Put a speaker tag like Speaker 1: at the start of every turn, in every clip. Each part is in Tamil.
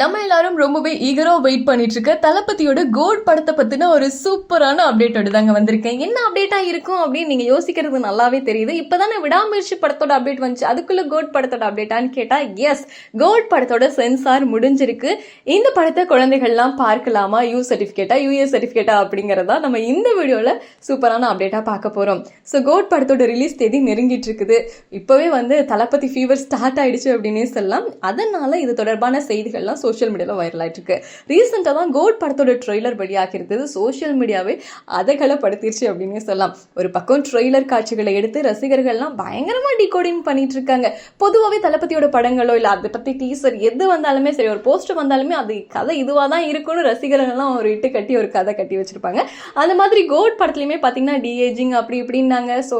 Speaker 1: நம்ம எல்லாரும் ரொம்பவே ஈகரா வெயிட் பண்ணிட்டு இருக்க தளபதியோட கோட் படத்தை பத்தின ஒரு சூப்பரான அப்டேட்டோட தாங்க வந்திருக்கேன். என்ன அப்டேட்டா இருக்கும் அப்படின்னு நீங்க யோசிக்கிறது நல்லாவே தெரியுது. இப்பதானே விடாமுயற்சி படத்தோட அப்டேட் வந்துச்சு. அதுக்குள்ள கோட் படத்தோட அப்டேட்டான்னு கேட்டா எஸ் கோட் படத்தோட சென்சார் முடிஞ்சிருக்கு. இந்த படத்தை குழந்தைகள்லாம் பார்க்கலாமா? யூ சர்டிபிகேட்டா யூஎஸ் சர்டிபிகேட்டா அப்படிங்கறதா நம்ம இந்த வீடியோல சூப்பரான அப்டேட்டா பார்க்க போறோம். ஸோ கோட் படத்தோட ரிலீஸ் தேதி நெருங்கிட்டு இருக்குது இப்பவே வந்து தளபதி ஃபீவர் ஸ்டார்ட் ஆயிடுச்சு அப்படின்னே சொல்லலாம். அதனால இது தொடர்பான செய்திகள்லாம் சோஷியல் மீடியாவில் வைரல் ஆகிட்டு இருக்கு ரீசெண்டாக தான் கோட் படத்தோட ட்ரெய்லர் வெளியாகி இருந்தது சோஷியல் மீடியாவே அதகலப்படுத்திருச்சு அப்படின்னே சொல்லலாம். ஒரு பக்கம் ட்ரெய்லர் காட்சிகளை எடுத்து ரசிகர்கள்லாம் பயங்கரமாக டிகோடிங் பண்ணிட்டு இருக்காங்க பொதுவாகவே தளபதியோட படங்களோ இல்லை அதை பற்றி டீசர் எது வந்தாலுமே சரி ஒரு போஸ்டர் வந்தாலுமே அது கதை இதுவாக தான் இருக்கும்னு ரசிகர்கள்லாம் ஒரு இட்டு கட்டி ஒரு கதை கட்டி வச்சிருப்பாங்க. அந்த மாதிரி கோட் படத்துலையுமே பார்த்தீங்கன்னா டிஏஜிங் அப்படி இப்படின்னாங்க. ஸோ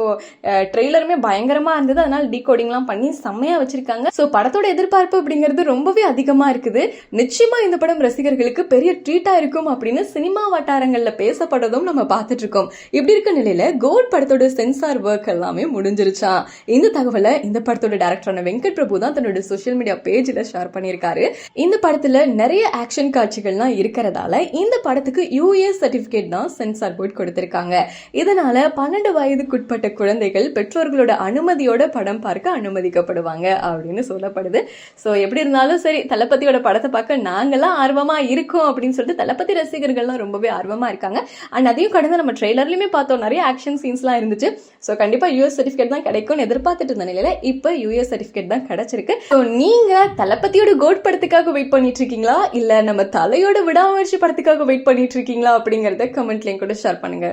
Speaker 1: ட்ரெய்லருமே பயங்கரமாக இருந்தது. அதனால் டிகோடிங்லாம் பண்ணி செம்மையாக வச்சிருக்காங்க. ஸோ படத்தோட எதிர்பார்ப்பு அப்படிங்கிறது ரொம்பவே அதிகமாக இருக்குது. நிச்சயமா இந்த படம் ரசிகர்களுக்கு பெரிய ட்ரீட்டா இருக்கும் அப்படின்னு சினிமா வட்டாரங்கள்ல பேசப்படுறதும் நம்ம பார்த்துட்டு இருக்கோம். இப்படி இருக்க நிலையில கோட் படத்தோட சென்சார் ஒர்க் எல்லாமே முடிஞ்சிருச்சா? இந்த தகவலை இந்த படத்தோட டேரக்டரான வெங்கட் பிரபு தான் தன்னோட சோஷியல் மீடியா பேஜ்ல ஷேர் பண்ணியிருக்காரு. இந்த படத்துல நிறைய ஆக்ஷன் காட்சிகள்லாம் இருக்கிறதால இந்த படத்துக்கு யூஎஸ் சர்டிபிகேட் தான் சென்சார் போர்ட் கொடுத்திருக்காங்க. இதனால பன்னெண்டு வயதுக்குட்பட்ட குழந்தைகள் பெற்றோர்களோட அனுமதியோட படம் பார்க்க அனுமதிக்கப்படுவாங்க அப்படின்னு சொல்லப்படுது. ஸோ எப்படி இருந்தாலும் சரி தளபதியோட படத்தை பார்க்க நாங்கெல்லாம் ஆர்வமா இருக்கோம் அப்படின்னு சொல்லிட்டு தளபதி ரசிகர்கள்லாம் ரொம்பவே ஆர்வமா இருக்காங்க. அண்ட் அதையும் கடந்து நம்ம ட்ரெய்லர்லயுமே பார்த்தோம். நிறைய ஆக்ஷன் சீன்ஸ்லாம் இருந்துச்சு. ஸோ கண்டிப்பா யூஎஸ் சர்டிஃபிகேட் தான் கிடைக்கும்னு எதிர்பார்த்துட்டு இருந்த நிலையில இப்போ யூஎஸ் சர்டிஃபிகேட் தான் கிடைச்சிருக்கு. ஸோ நீங்க தளபதியோட கோட் படத்துக்காக வெயிட் பண்ணிட்டு இருக்கீங்களா? இல்ல நம்ம தலையோட விடாமுயற்சி படத்துக்காக வெயிட் பண்ணிட்டு இருக்கீங்களா அப்படிங்கறத கமெண்ட்லயும் கூட ஷேர் பண்ணுங்க.